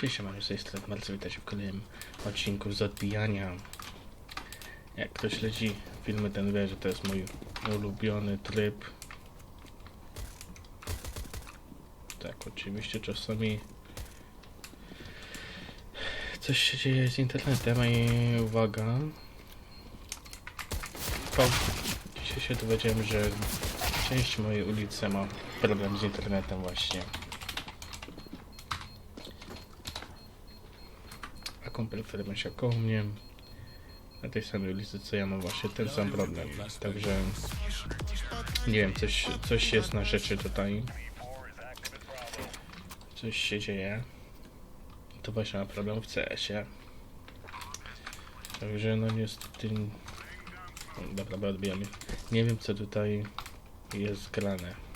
Cześć, mam z tej strony bardzo witajcie w kolejnym odcinku z odbijania. Jak ktoś śledzi filmy, ten wie, że to jest mój ulubiony tryb. Tak, oczywiście czasami coś się dzieje z internetem i uwaga. Po, dzisiaj się dowiedziałem, że część mojej ulicy ma problem z internetem właśnie. a kumpel, który mieszka koło mnie na tej samej ulicy co ja mam właśnie ten sam problem. Także nie wiem, coś, coś jest na rzeczy tutaj. Coś się dzieje. To właśnie ma problem w CS-ie. Także no niestety... Dobra, odbijamy. Nie wiem co tutaj jest grane.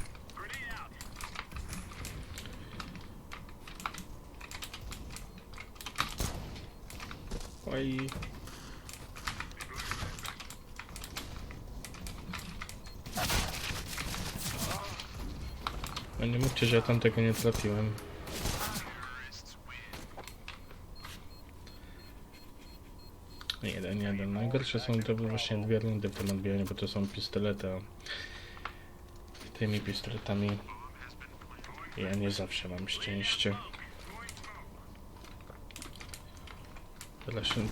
Oj. No nie mówcie, że ja tam tego nie trafiłem. Jeden, jeden. Najgorsze są to właśnie dwie rundy w tym odbijaniu, bo to są pistolety, a tymi pistoletami ja nie zawsze mam szczęście. Się...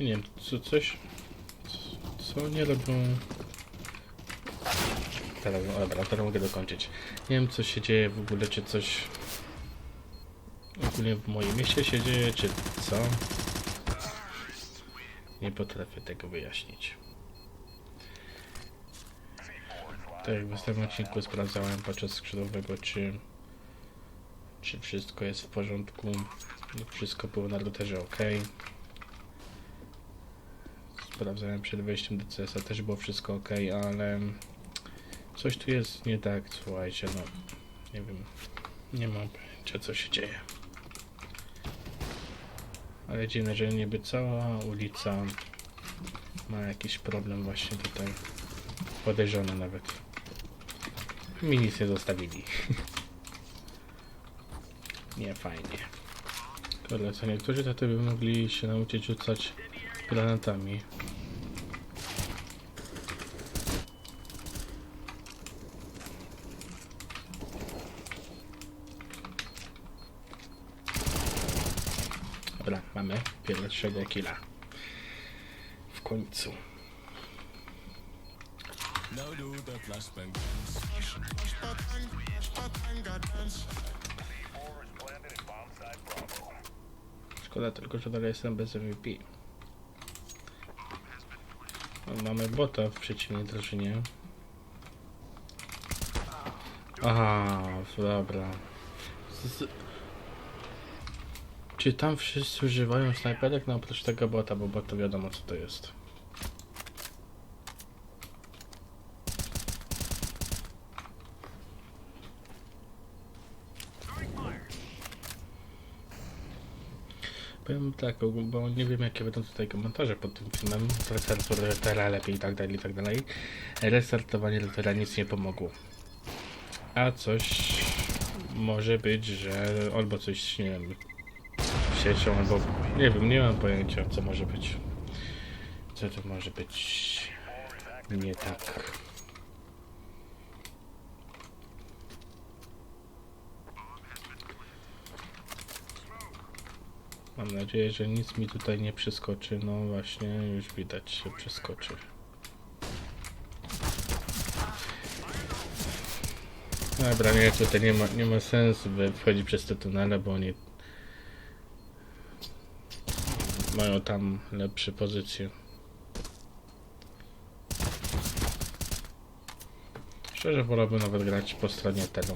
Nie wiem, co coś... Co co nie robią... Teraz, no dobra, teraz mogę dokończyć. Nie wiem, co się dzieje w ogóle, czy coś... Ogólnie w moim mieście się dzieje, czy co? Nie potrafię tego wyjaśnić. Tak jak w ostatnim odcinku sprawdzałem podczas skrzydłowego, czy czy wszystko jest w porządku, wszystko było na routerze ok. Sprawdzałem przed wejściem do CS-a, też było wszystko ok, ale coś tu jest nie tak, słuchajcie, no nie wiem, nie mam pojęcia co się dzieje. Ale dziwne, że niby cała ulica ma jakiś problem właśnie tutaj, podejrzany nawet. Mi nic nie zostawili. Nie fajnie. Kurde, co niektórzy taty by mogli się nauczyć rzucać granatami. Dobra, mamy pierwszego killa. W końcu. Nou doe de flashbang. Szkoda tylko, że dalej jestem bez MVP. O, Mamy bota w przeciwnej drużynie. Aha, dobra. Z... Czy tam wszyscy używają snajperek? No oprócz tego bota, bo bot to wiadomo co to jest. Powiem tak, bo nie wiem jakie będą tutaj komentarze pod tym filmem. Restartu routera lepiej i tak dalej, i tak dalej. Restartowanie routera nic nie pomogło. A coś może być, że albo coś, nie wiem, siecią, albo nie wiem, nie mam pojęcia co może być. Co to może być nie tak. Mam nadzieję, że nic mi tutaj nie przeskoczy. No właśnie, już widać, się przeskoczy. Dobra, nie, tutaj nie ma, nie ma sensu by wchodzić przez te tunele, bo oni mają tam lepsze pozycje. Szczerze wolałbym nawet grać po stronie tego.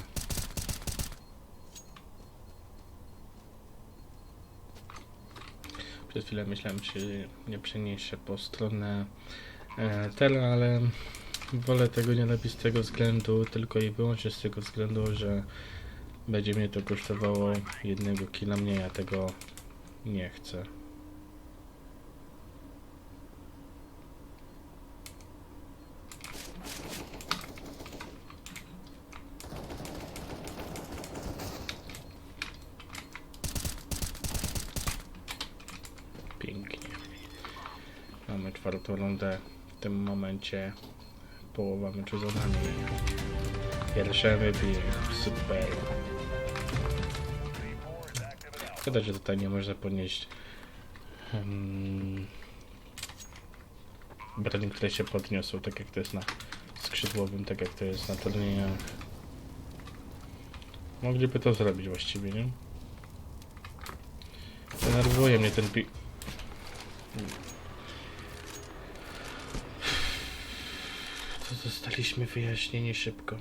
Przez chwilę myślałem, czy nie przeniesie po stronę e, ale wolę tego nie robić z tego względu, tylko i wyłącznie z tego względu, że będzie mnie to kosztowało jednego killa mniej, a tego nie chcę. Rundę. W tym momencie połowa meczu za nami. Pierwsze MVP, super. Szkoda, że tutaj nie można podnieść um, broni, które się podniosą, tak jak to jest na skrzydłowym, tak jak to jest na turniejach. Mogliby to zrobić właściwie, nie? Denerwuje mnie ten pi... To zostaliśmy wyjaśnieni szybko.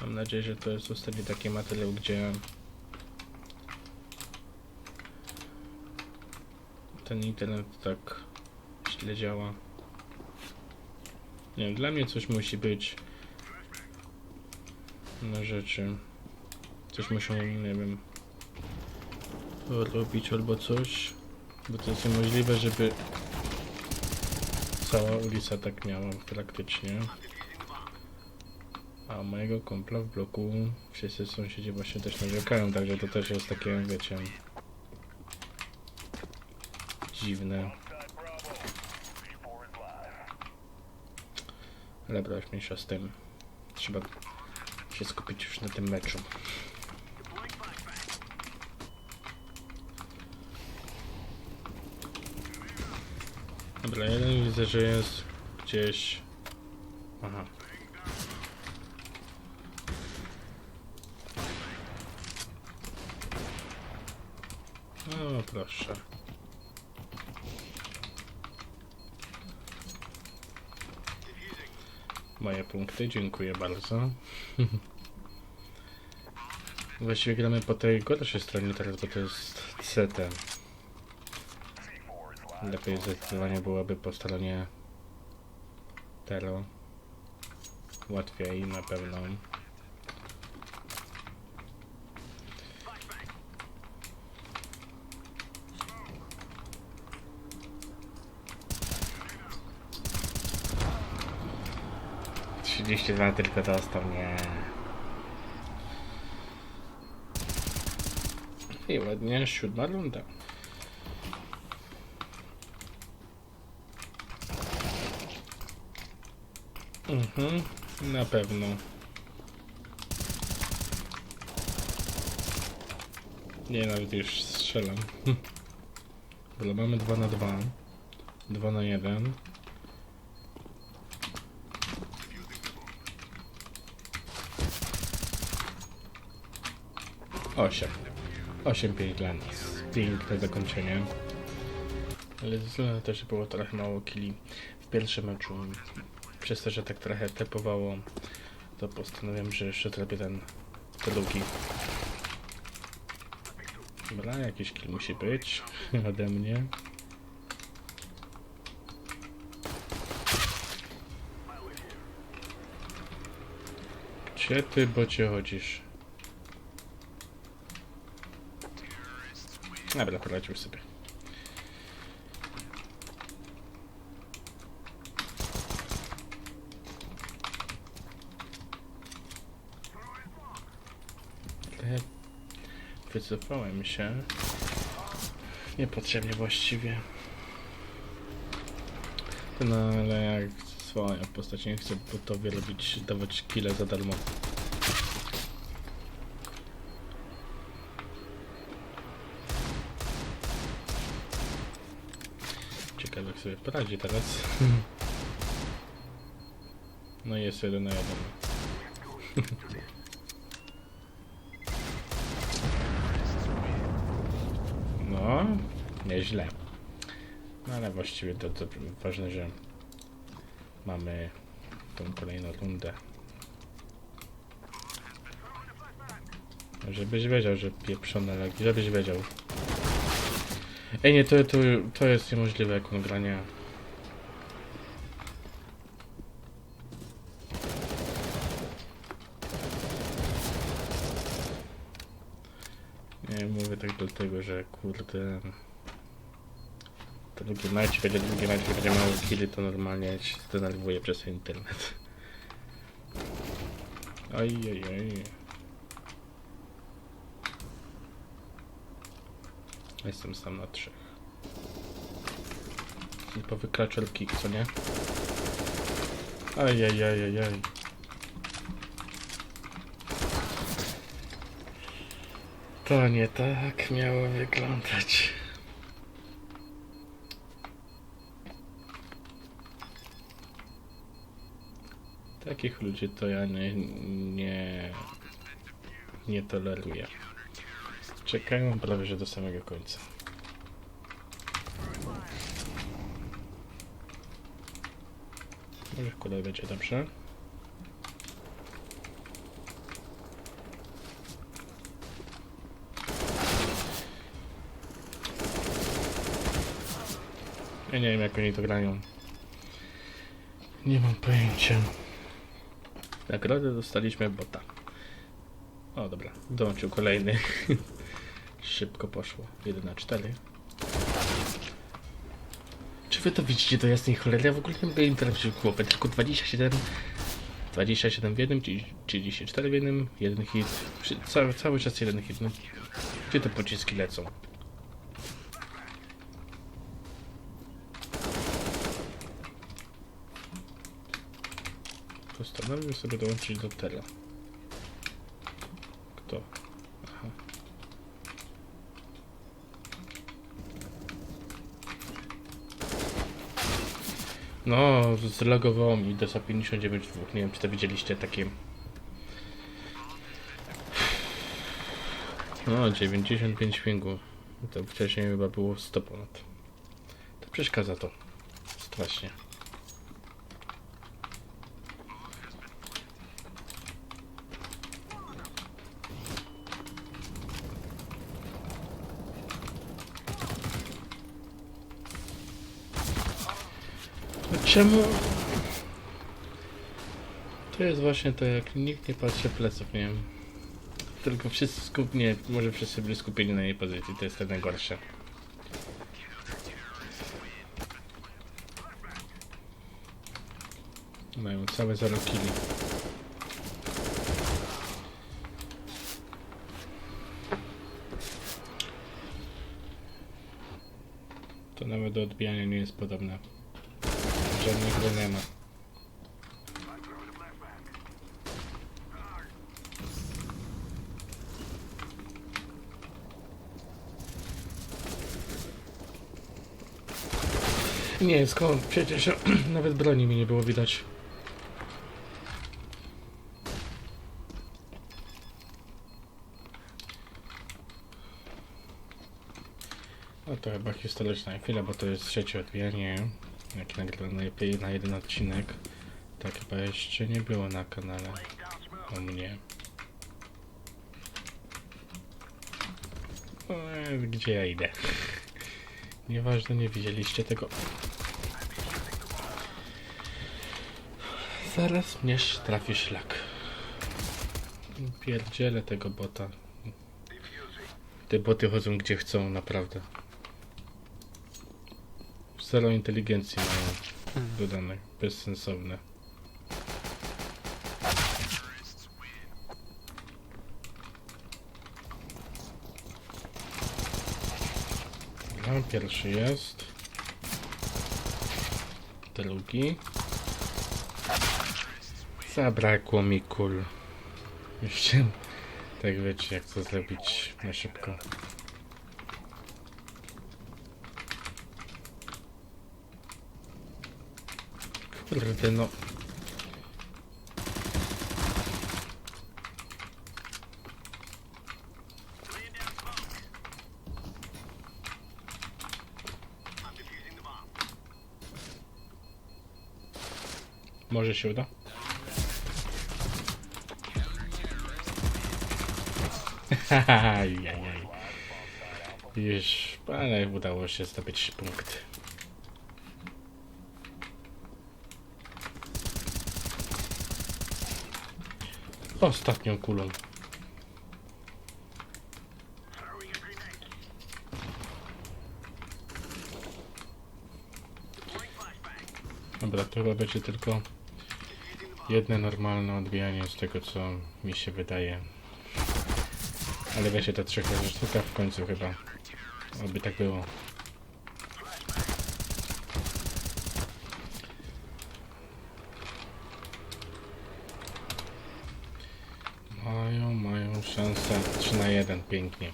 Mam nadzieję, że to jest ostatni taki materiał, gdzie ten internet tak źle działa. Nie wiem, dla mnie coś musi być na rzeczy. Coś muszą, nie wiem, robić albo coś, bo to jest niemożliwe, żeby cała ulica tak miała praktycznie. A mojego kompla w bloku wszyscy sąsiedzi właśnie też narzekają, także to też jest takie, wiecie, dziwne. Ale brać mniejsza z tym. Trzeba się skupić już na tym meczu. Dobra, jeden widzę, że jest gdzieś... Aha. No proszę. Moje punkty, dziękuję bardzo. Właściwie gramy po tej gorszej stronie teraz, bo to jest CT. Lepiej zdecydowanie byłoby po stronie Tero. Łatwiej na pewno. Trzydzieści dwa tylko dostał, nie. I ładnie, siódma runda. Mhm, na pewno. Nie, nawet już strzelam. Dobra, mamy 2 na 2. 2 na 1. Osiem. Osiem pięć dla nas. Piękne zakończenie. Ale to, że było trochę mało killi w pierwszym meczu, przez to, że tak trochę tepowało, to postanowiłem, że jeszcze zrobię ten drugi. Dobra, jakiś kill musi być ode mnie. Gdzie ty, bocie, chodzisz? Dobra, poradził sobie. Trochę Wycofałem się. Niepotrzebnie właściwie. No ale jak swoja postać nie chce botowi robić, dawać kile za darmo. Ciekawe jak sobie poradzi teraz. No jest jeden na jeden. No, nieźle. No ale właściwie to, to ważne, że mamy tą kolejną rundę. Żebyś wiedział, że pieprzone lagi, żebyś wiedział. Ej, nie, to, to, to jest niemożliwe jak on grania. Nie mówię tak dlatego, że kurde. To drugi mecz, będzie drugi mecz, będzie mało to normalnie się zdenerwuję przez internet. Oj, oj, oj. Jestem sam na trzech. Typowy clutcher kick, co nie? Oj. To nie tak miało wyglądać. Takich ludzi to ja nie, nie, nie toleruję. Czekają prawie że do samego końca. Może kule będzie dobrze. Ja nie wiem jak oni to grają. Nie mam pojęcia. Nagrodę dostaliśmy bota. O dobra, dołączył kolejny. Szybko poszło. 1 na 4. Czy wy to widzicie do jasnej cholery? Ja w ogóle nie mogę im trafić w głowę. Tylko 27 27 w jednym, 34 w jednym, jeden hit. Cały, cały czas jeden hit. No. Gdzie te pociski lecą? Postanowił sobie dołączyć do Tela. Kto? Aha. No, zlogowało mi DESA 59 dwóch. Nie wiem, czy to widzieliście takie. No, 95 święgu. To wcześniej chyba było 100 ponad. To przeszkadza to. Strasznie. No Czemu? To jest właśnie to, jak nikt nie patrzy pleców, nie wiem. Tylko wszyscy skup... Nie, może wszyscy byli skupieni na jej pozycji, to jest to najgorsze. Mają całe zero killi. To nawet do odbijania nie jest podobne. Żadnych gry nie ma. Nie, skąd? Przecież nawet broni mi nie było widać. No to chyba historyczna chwila, bo to jest trzecie odbijanie, jakie nagrałem najlepiej na jeden odcinek. Tak chyba jeszcze nie było na kanale o mnie. Eee, Gdzie ja idę? Nieważne, nie widzieliście tego. Zaraz mnie trafi szlak. Pierdzielę tego bota. Te boty chodzą gdzie chcą, naprawdę. Zero inteligencji mają dodane, bezsensowne. No, pierwszy jest. Drugi. Zabrakło mi kul. Jeszcze tak wiecie jak to zrobić na szybko. Kurde no. Może się uda? Już, ale udało się zdobyć punkt. Ostatnią kulą. Dobra, to chyba będzie tylko jedne normalne odbijanie z tego, co mi się wydaje. Ale wiecie, ta trzecia sztuka w końcu chyba. Oby tak było. Pięknie.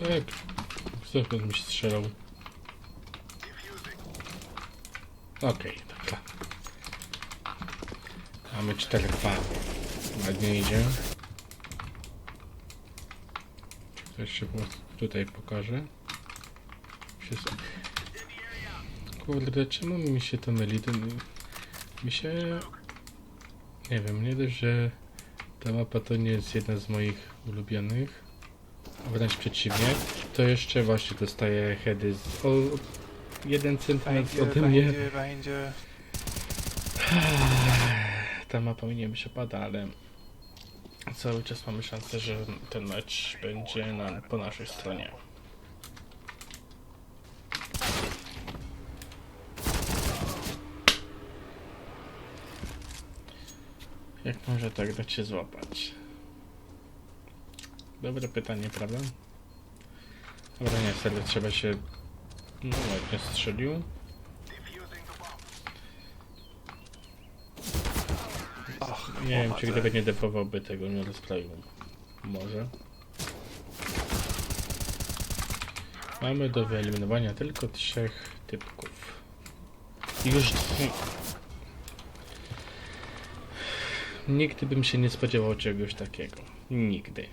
Tak, znowu mi się strzelał. Okej, dobra. Mamy 4-2. Ładnie idzie. Coś się po- tutaj pokaże. Kurde, czemu mi się to myli? Ten, mi się... Nie wiem, nie dość, że ta mapa to nie jest jedna z moich ulubionych. Wręcz przeciwnie. To jeszcze właśnie dostaję heady z... O, jeden centymetr ode mnie. będzie, będzie. Ta mapa mi nie przepada, ale cały czas mamy szansę, że ten mecz będzie na, po naszej stronie. Jak może tak dać się złapać? Dobre pytanie, prawda? Dobra, nie, wtedy trzeba się... No ładnie strzelił. Och, Nie wiem, czy gdyby nie defowałby tego, nie rozprawił. Może. Mamy do wyeliminowania tylko trzech typków. Już dwu... Nigdy bym się nie spodziewał czegoś takiego. Nigdy.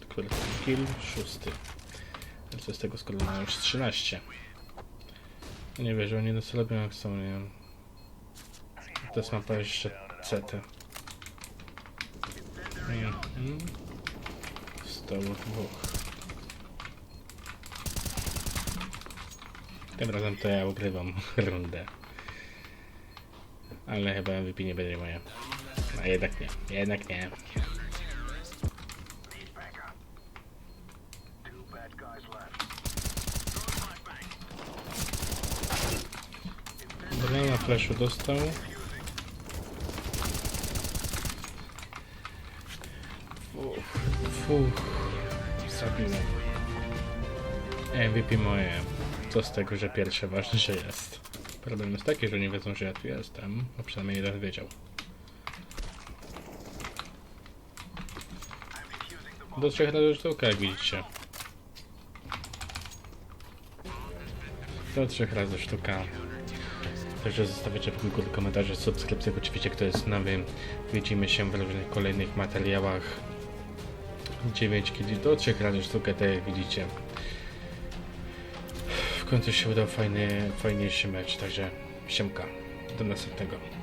Który kill? Szósty. Ale co z tego, skoro mają już 13? No Nie wierzę, oni robią jak są, nie wiem. To jest mapa jeszcze CT. Mhm. Zostało dwóch. Tym razem to ja ugrywam rundę. Ale chyba MVP nie będzie moja. A jednak nie, jednak nie. Banana flashu dostał. Fuh, fuh. MVP moje. Co z tego, że pierwsze ważne, że jest. Problem jest taki, że nie wiedzą, że ja tu jestem. A przynajmniej jeden wiedział. Do trzech razy sztuka, jak widzicie. Do trzech razy sztuka. Także zostawiacie w górę komentarze, subskrypcje, oczywiście kto jest nowy. Widzimy się w różnych kolejnych materiałach. 9 kg do 3 razy sztukę, tak jak widzicie. W końcu się udał fajny, fajniejszy mecz, także siemka. Do następnego.